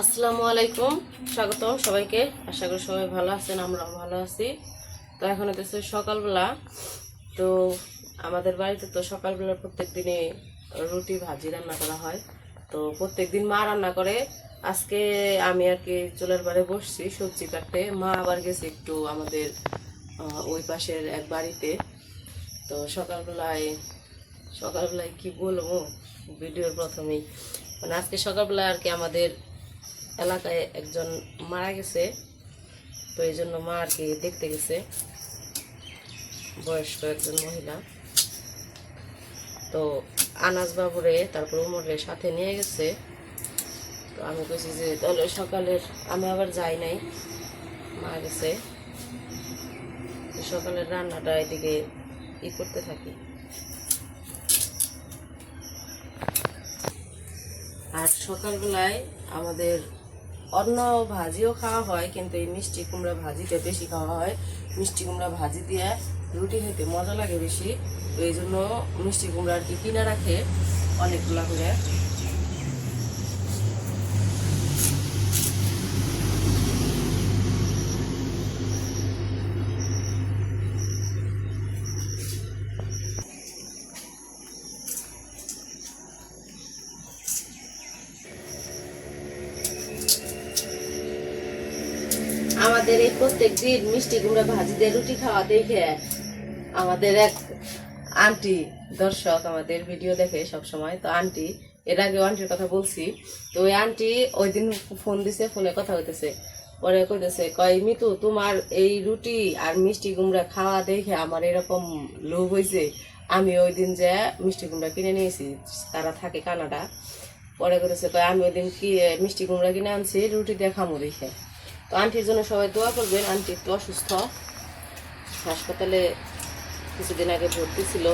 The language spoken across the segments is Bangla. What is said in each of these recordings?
আসসালামু আলাইকুম, স্বাগতম সবাইকে। আশা করি সবাই ভালো আছেন, আমরাও ভালো আছি। তো এখন হতেছে সকালবেলা। তো আমাদের বাড়িতে তো সকালবেলা প্রত্যেক দিনে রুটি ভাজি রান্না করা হয়। তো প্রত্যেক দিন মা রান্না করে। আজকে আমি আর কি চুলের বাড়ি বসছি সবজি কাটতে। মা আবার গেছে একটু আমাদের ওই পাশের এক বাড়িতে। তো সকালবেলায় সকালবেলায় কি বলব? ভিডিওর প্রথমেই। মানে আজকে সকালবেলা আর কি আমাদের এলাকায় একজন মারা গেছে, তো এই জন্য মা আর কি দেখতে গেছে। বয়স্ক একজন মহিলা। তো আনাজ বাবুরে তারপর উমরের সাথে নিয়ে গেছে। তো আমি কইছি যে, তাহলে সকালের আমি আবার যাই নাই। মা গেছে। সকালের রান্নাটা এদিকে ই করতে থাকি। আর সকালবেলায় আমাদের অন্য ভাজিও খাওয়া হয়, কিন্তু এই মিষ্টি কুমড়া ভাজিটা বেশি খাওয়া হয়। মিষ্টি কুমড়া ভাজি দিয়ে রুটি খেতে মজা লাগে বেশি। তো এই জন্য মিষ্টি কুমড়া আর কি কিনে রাখে অনেকগুলা করে দিন মিষ্টি কুমড়া ভাজি দিয়ে রুটি খাওয়া দেখে আমাদের এক আন্টি দর্শক আমাদের ভিডিও দেখে সব সময় তো আন্টি, এর আগে আন্টির কথা বলছি। তো ওই আন্টি ওই দিন ফোন দিছে, ফোনে কথা হইতেছে। পরে কইতেছে, কয়, মিতু, তোমার এই রুটি আর মিষ্টি কুমড়া খাওয়া দেখে আমার এরকম লোভ হয়েছে আমি ওই দিন যে মিষ্টি কুমড়া কিনে নিয়েছি, তারা থাকে কানাডা। পরে করেছে কয়, আমি ওই দিন কি মিষ্টি কুমড়া কিনে আনছি, রুটি দিয়ে খামো দেখে। তো আন্টির জন্য সবাই দোয়া করবেন। আন্টি একটু অসুস্থ। হাসপাতালে কিছুদিন আগে ভর্তি ছিল।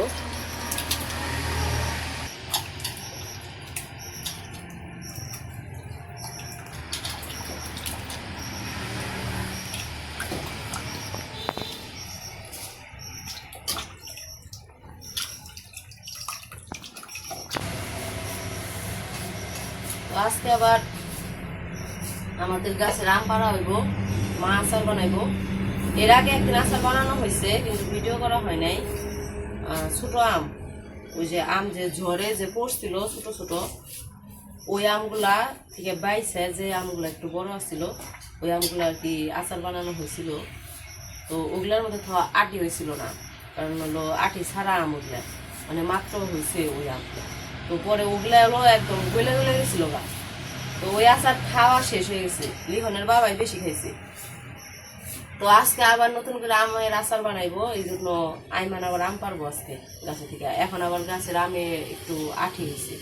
আজকে আবার আমাদের গাছের আম পাড়া হইব, মা আচার বানাইব। এর আগে একদিন আচার বানানো হয়েছে কিন্তু ভিডিও করা হয় নাই। ছোট আম, ওই যে আম যে ঝড়ে যে পড়ছিল ছোট ছোট, ওই আমগুলা থেকে বাইছে যে আমগুলা একটু বড় আছিল, ওই আমগুলা আর কি আচার বানানো হয়েছিল। তো ওগুলার মধ্যে তো আটি হয়েছিল না, কারণ হলো আটি ছাড়া আম ওগুলা মানে মাত্র হয়েছে ওই আমটা তো পরে ওগুলা হলো একদম গলে গলে গেছিল গা। তো ওই আচার খাওয়া শেষ হয়ে গেছে। লিখনের বাবাই বেশি খাইছে। তো আজকে আবার নতুন করে আমের আচার বানাইবো, এই জন্য আইমান আবার আম পারব আজকে গাছে থেকে। এখন আবার গাছের আমে একটু আঠি হয়েছে।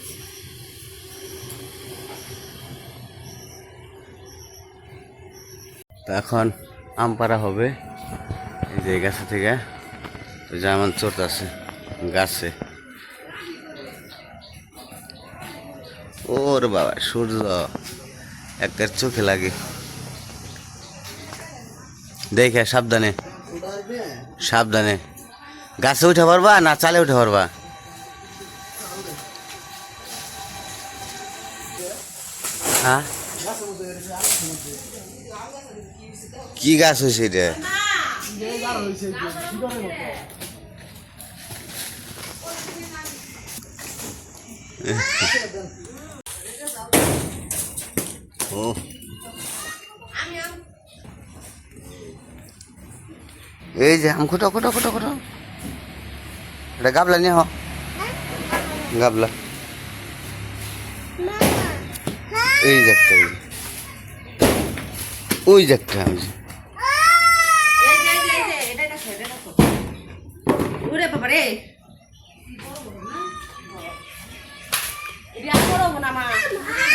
তো এখন আম পাড়া হবে। এই যে গাছে থেকে যেমন চোট আছে গাছে। ওর বাবা সূর্য। একটা চোখে লাগে। দেখে সাবধানে। সাবধানে। গাছে উঠে পারবা না চালে উঠে পারবা হ্যাঁ? কি গাছ হয়েছে এটা? ও এই যে আম খুটো খুটো খুটো খুটো। এটা গাবলা নিয়ে হ গাবলা। এই যে একটা। ওই যে একটা আমি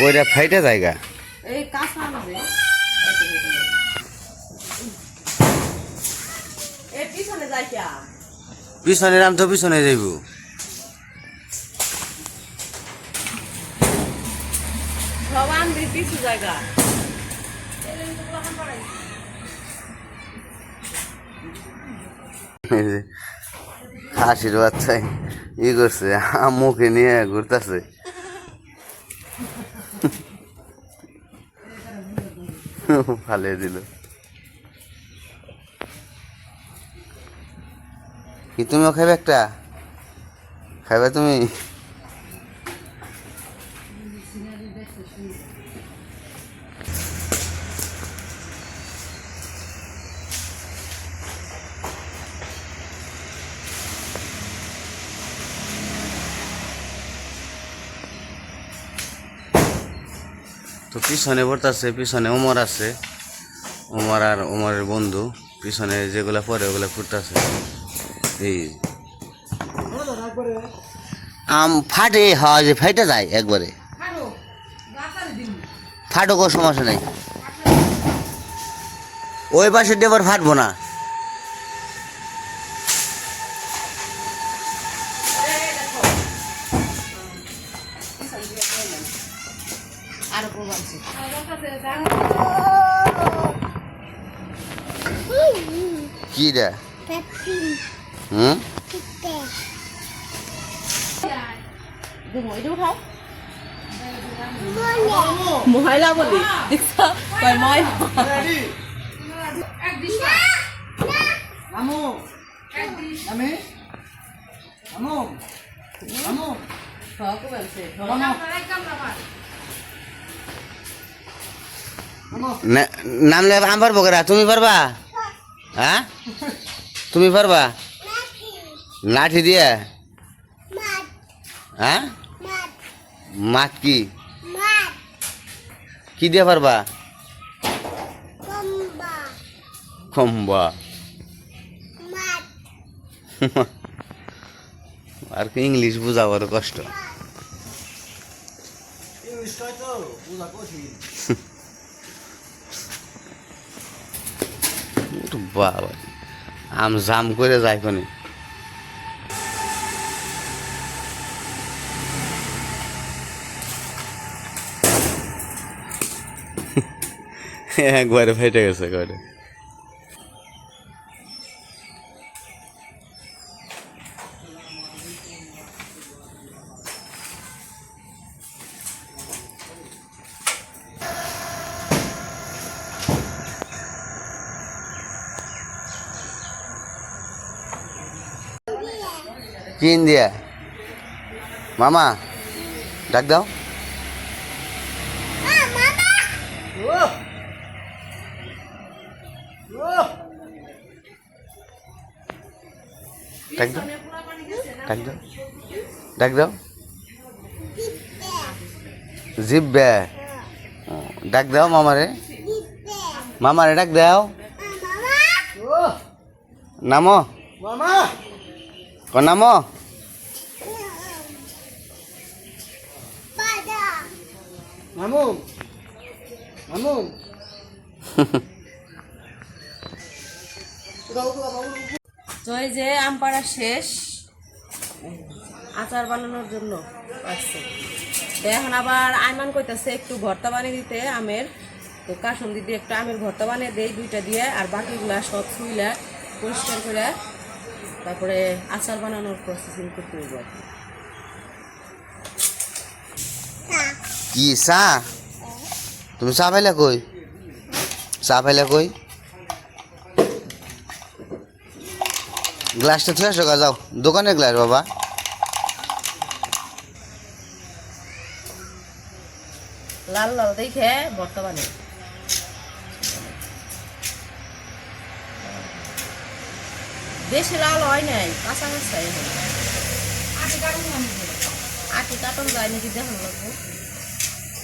ওইটা ফাইটা জায়গা। পিছনে যাই পিছনে তো পিছনে যাইব। আম পিছু ই করছে মুখে নিয়ে ঘুরতেছে। ফালিয়ে দিল। কি তুমিও খাইবে একটা? খাইবে তুমি? তো পিছনে পড়তেছে পিছনে উমর আছে। উমর আর উমরের বন্ধু, পিছনে যেগুলা পরে ওগুলা ফুটতেছে। এই আম ফাটে হয় যে ফাইটে যায় একবারে। ফাটো কোনো সমস্যা নেই। ওই পাশে দেবার ফাটবো না। আর উপর বানছি কি রে হুম দেখো এটা উঠাও ময়লা বলি দেখছ কয় ময়লা আমু আমি আমু আমু হক বলছে আমু আমু না- নামলে আম পারব কেরা? তুমি পারবা? হ্যাঁ? তুমি পারবা? লাঠি দিয়ে? হ্যাঁ? মাছ কি কি দিয়ে পারবা? খম্বা। আর কি ইংলিশ বোঝা বড় কষ্ট। ইংলিশটাই তো বুঝা কঠিন। বাবা আম জাম করে যায় কোনে? একবারে ফেটে গেছে করে কিন দিয়া। মামা ডাক দাও। ও ও ডাক দাও। ডাক দাও। ডাক দাও। ও, ডাক দাও মামারে মামারে ডাক দাও। ও নামো। মামা। ক নামো আমু আমু তো এই যে আম পাড়া শেষ। আচার বানানোর জন্য আসছে। তো এখন আবার আইমান কইতাছে একটু ভর্তা বানিয়ে দিতে আমের। তো কাসন দিদি একটু আমের ভর্তা বানিয়ে দেই দুইটা দিয়ে আর বাকিগুলা সব ছুইলা পরিষ্কার করে তারপরে আচার বানানোর প্রসেসিং করতে আর কি। চা? তুমি চা পাইলা কই? চা পাইলা কই? গ্লাসটা থুয়ে আসো যাও। দোকানে গ্লাস বাবা। লাল লাল দেখে ভর্তা বেশি লাল হয় নাই কাঁচা কাঁচা এখন আটি কাটন যায় নাকি দেখানো লাগবো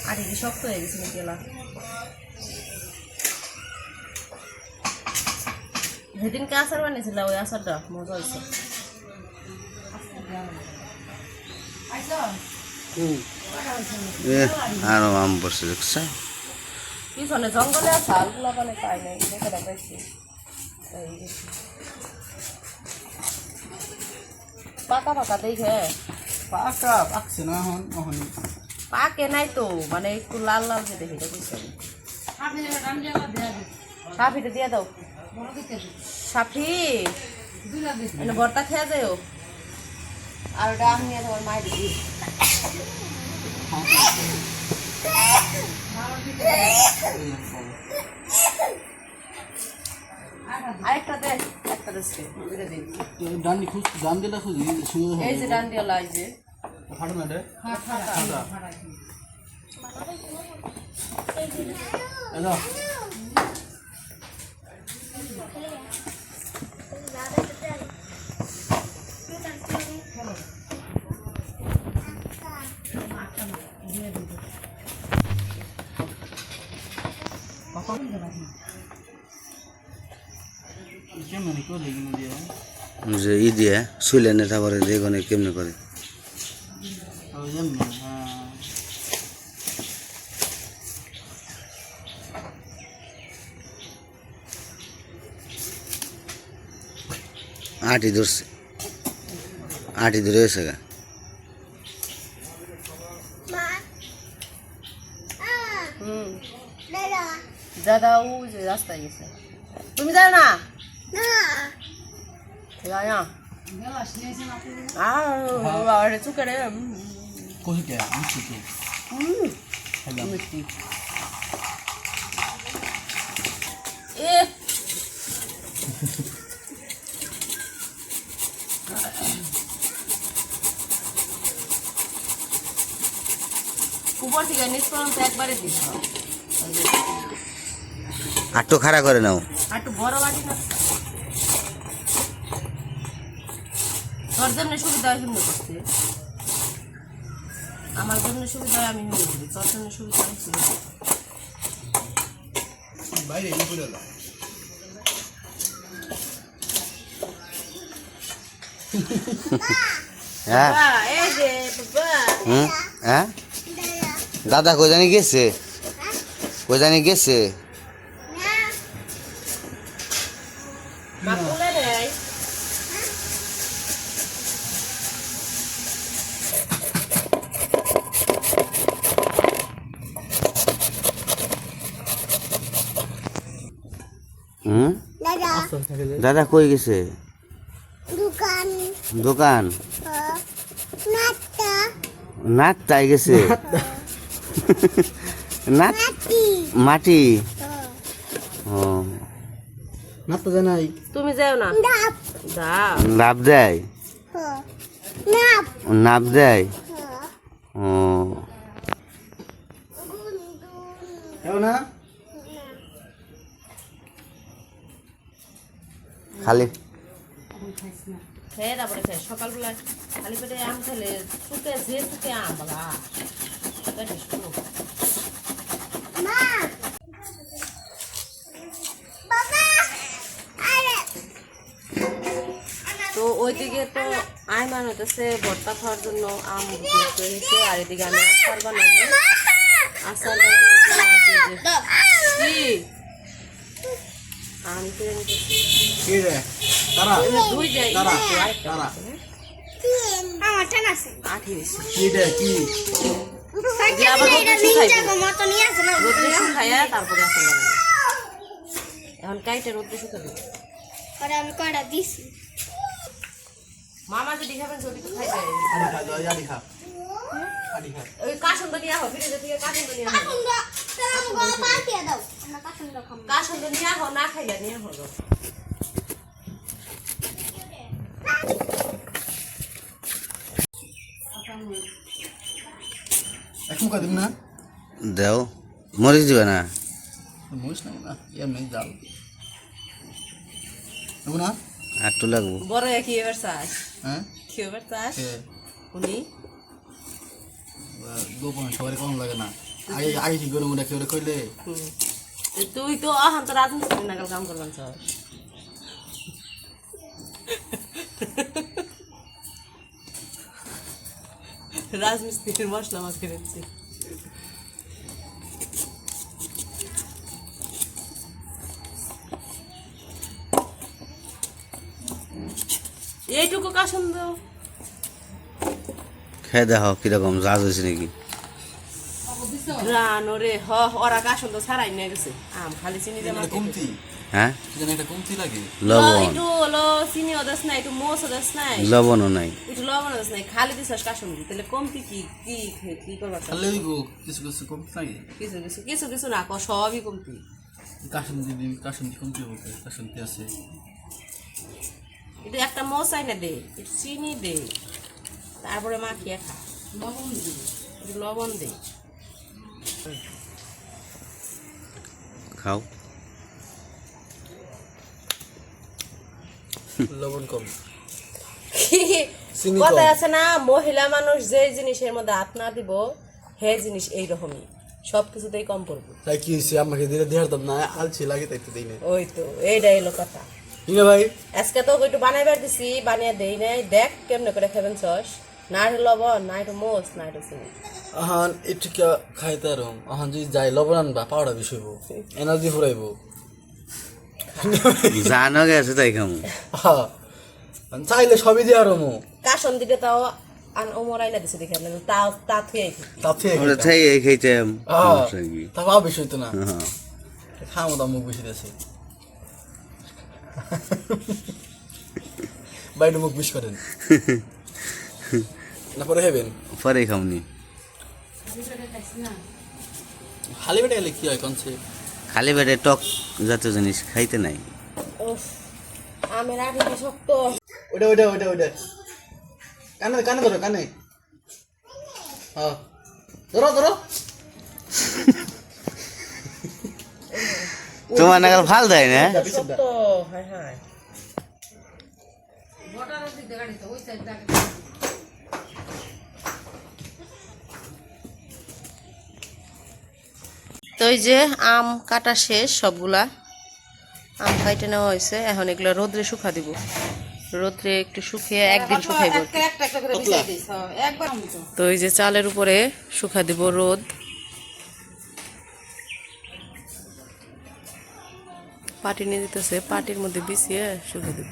আটি কি শক্ত হয়ে গেছে নাকি এলা? সেদিনকে আচার বানিয়েছিল ওই আচারটা? মজা হয়েছে। এ আরও আম বসে দেখছে? পিছনে জঙ্গলে আছে আলগুলা মানে পাই নাই দেখে গেছি। পাকা পাকা দেখে। পাকা পাকছে না এখন এখন পাকে নাই তো মানে একটু লাল লাল যে দেখি বুঝছি? সাফিটা দিয়ে দাও। সাফি মানে ভর্তা খেয়ে যাও আর ওটা আমি তোমার মায়ের দিই। আরেকটা দে। দেশকে দুইটা দিন ডান্ডি খুঁজ ডান দিলে খুঁজি সুন্দর এই যে ডান্ডিওলা এই যে। ফাটো না রে ফাটা। কেমন করে লেগে দিয়ে যে ই দিয়ে শুইলে নেতা করে যেখানে কেমনে করে? আটি ধরছে। আটি ধরে গেছে গা। দাদা, ও যে রাস্তায় গেছে। তুমি যাও না। যাও না আর বাবা চুকে রে কই কে আমি তো হ্যালো মিষ্টি এ উপর থেকে নিচ পর্যন্ত একবারে দিস আটটো খাড়া করে নাও আর একটু বড় বাটি তোর জন্য সুবিধা হয় আমার জন্য সুবিধা হয় আমি হিন্দু করি তোর জন্য সুবিধা হয় হিন্দু বাইরে করে দাও হ্যাঁ। হ্যাঁ? দাদা কই জানি গেছে? কই জানি গেছে মা কোলে নেই হুম দাদা দাদা কই গেছে? দোকান। দোকান? নাট্টা নাট তাই গেছে? নাট মাটি। ও। না তো জানাই তুমি যাও না। ডাব। দাও লাভ দেয়? নাপ। নাপ দেয়? ও। না? খালি। খেয়ে তারপরে খেয়ে সকালবেলা খালি পেটে আম খেলে শুকে যে শুকে আম বাবা। পেটে শুকনো। মা! বাবা! আরে! তো ওইদিকে তো আইমান হতেছে ভর্তা খাওয়ার জন্য আম হয়েছে আর এদিকে আমি আচার বানাবো। আচার বানানোর জন্য হচ্ছে যে- কি? আম কিনে কি রে? তারা দুই জায়গায় তারা তারা। আমার টান আছে। আঠি বেশি কি রে কি? আবার রোদে শুকাইবো। মতো নিয়ে আসে না রোদ্রে শুকাইয়া তারপরে এখন কাইটে রোদ্রে শুকাবো পরে আমি কয়টা দিছি। মামা যদি খাবেন যদি তো খাইবে আদি খা আদি খা। ওই কাসন্দ নিয়ে আহ ফিরে কাসন্দ নিয়ে আহ। কাসন্দ নিয়ে আহ না খাইলে নিয়ে হলো দেও মরিচ দিবে না? মুছ না না এমনি যাও দেবো না? আটটু লাগবো। বড় কি এবার চাস? হ্যাঁ? কি এবার চাস? উনি? গোপন সবারই কম লাগে না। আগে আগে কি গরম উঠে কেউ কইলে। হুম। তো তুই তো আহান তো রাজমিস্ত্রি নাগাল কাম করবেন সব রাজমিস্ত্রির মশলা এইটুকু কাসন্দ খেয়ে দেখো কীরকম জাজ হয়েছে নাকি? রানো রে হ ওরা কাসন্দ ছাড়াই নিয়ে গেছে। আম খালি চিনি দিয়ে কমতি? হ্যাঁ? জানি একটা কমতি লাগে। লবণ। একটু হলো চিনি ওদাস নাই একটু মোস ওদাস নাই লবণও নাই। একটু লবণ ওদাস নাই খালি দিছাস কাসন তাহলে কমতি কি কি কি করবার খালি গো কিছু কিছু কমতি লাগে। কিছু কিছু কিছু কিছু না ক সবই কমতি। কাসুন্দি দিন কাসুন্দি কমতে হবে কাসুন্দি আছে। এটা একটা মশাই না দে একটু চিনি দে। তারপরে মাখিয়ে খা। লবণ দে। লবণ দে। খাও। লবণ কম। কথা আছে না মহিলা মানুষ যে জিনিসের মধ্যে হাত না দিব হে জিনিস এইরকমই। সব কিছুতেই কম পড়বে। তাই কি হয়েছে আমাকে দিলে দেওয়ার দাম না আলছি লাগে তাই তো দিই না ওই তো এইটাই হলো কথা। ইনে ভাই। আজকে তো একটু বানাইবার দিছি বানিয়ে দেই নাই। দেখ কেমনে করে খাবেন সস। না একটু লবণ না একটু মোস না একটু চিনি। আহান একটু কে খাইতে রম আহান যদি যাই লবণ আনবা পাউডার বেশি হইব এনার্জি ফুরাইব জানো গেছে তাই খামু হ্যাঁ চাইলে সবই দিয়ে আরমো কাসন দিকে তাও আন ওমর আইনা দিছে দেখে আপনার তা তা থুয়ে আইছি। ওরা থাই এই খাইতাম সমস্যা কি? তা পাও বেশি হইতো না। হ্যাঁ। খামো দাম মুখ বেশি দিয়েছে বাইরে মুখ বিষ করেন না পরে হেবেন পরে খামনি খালি বেটে গেলে কি হয় কনসে খালি পেটে টক জাতীয় জিনিস খাইতে নাই। উফ, আমের কি শক্ত। ওটা ওটা ওটা ওটা কানে কানে ধরো কানে। হ্যাঁ। ধরো ধরো। তোমার নাগাল ভালো দেয় না? হায় হায়। তো এই যে আম কাটা শেষ সবগুলা। আম কাইটে নেওয়া হয়েছে। এখন এগুলো রোদ্রে শুকা দিব। রোদ্রে একটু শুকিয়ে একদিন শুকাইব তো। এই যে চালের উপরে শুকা দিব রোদ। পাটি নিয়ে দিতেছে পাটির মধ্যে বিছিয়ে শুকিয়ে দিব।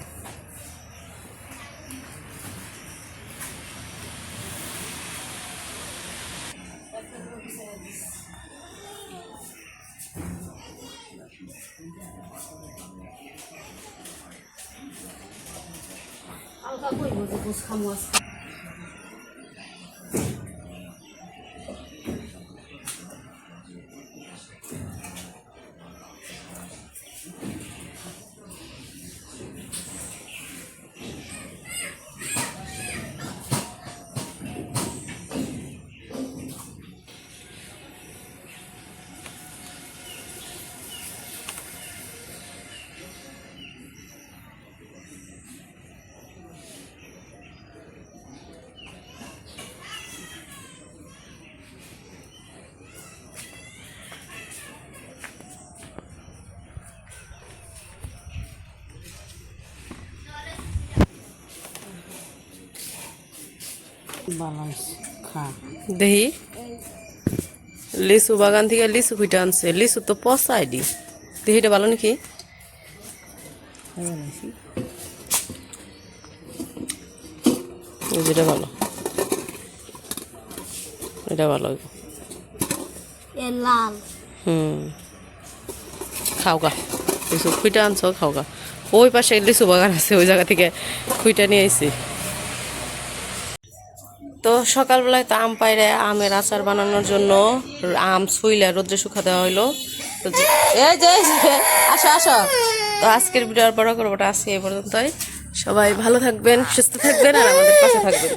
かっこいいごずこすかもわすか দেখি। লিচু বাগান থেকে লিচু খুঁটে আনছে। লিচু তো পচাই দি। দেখি এটা ভালো নাকি? এটা ভালো। এটা ভালো। এ লাল। হুম। খাও গা। লিচু খুঁটে আনছো খাও গা। ওই পাশে লিচু বাগান আছে ওই জায়গা থেকে খুঁটে নিয়ে আইছি। সকালবেলায় তো আম পাইরে আমের আচার বানানোর জন্য আম ছুইলে রোদ্রে শুকা দেওয়া হইল। এই আসো আসো। তো আজকের ভিডিও আর বড় করবোটা আজকে এই পর্যন্তই। সবাই ভালো থাকবেন, সুস্থ থাকবেন, আর আমাদের পাশে থাকবেন।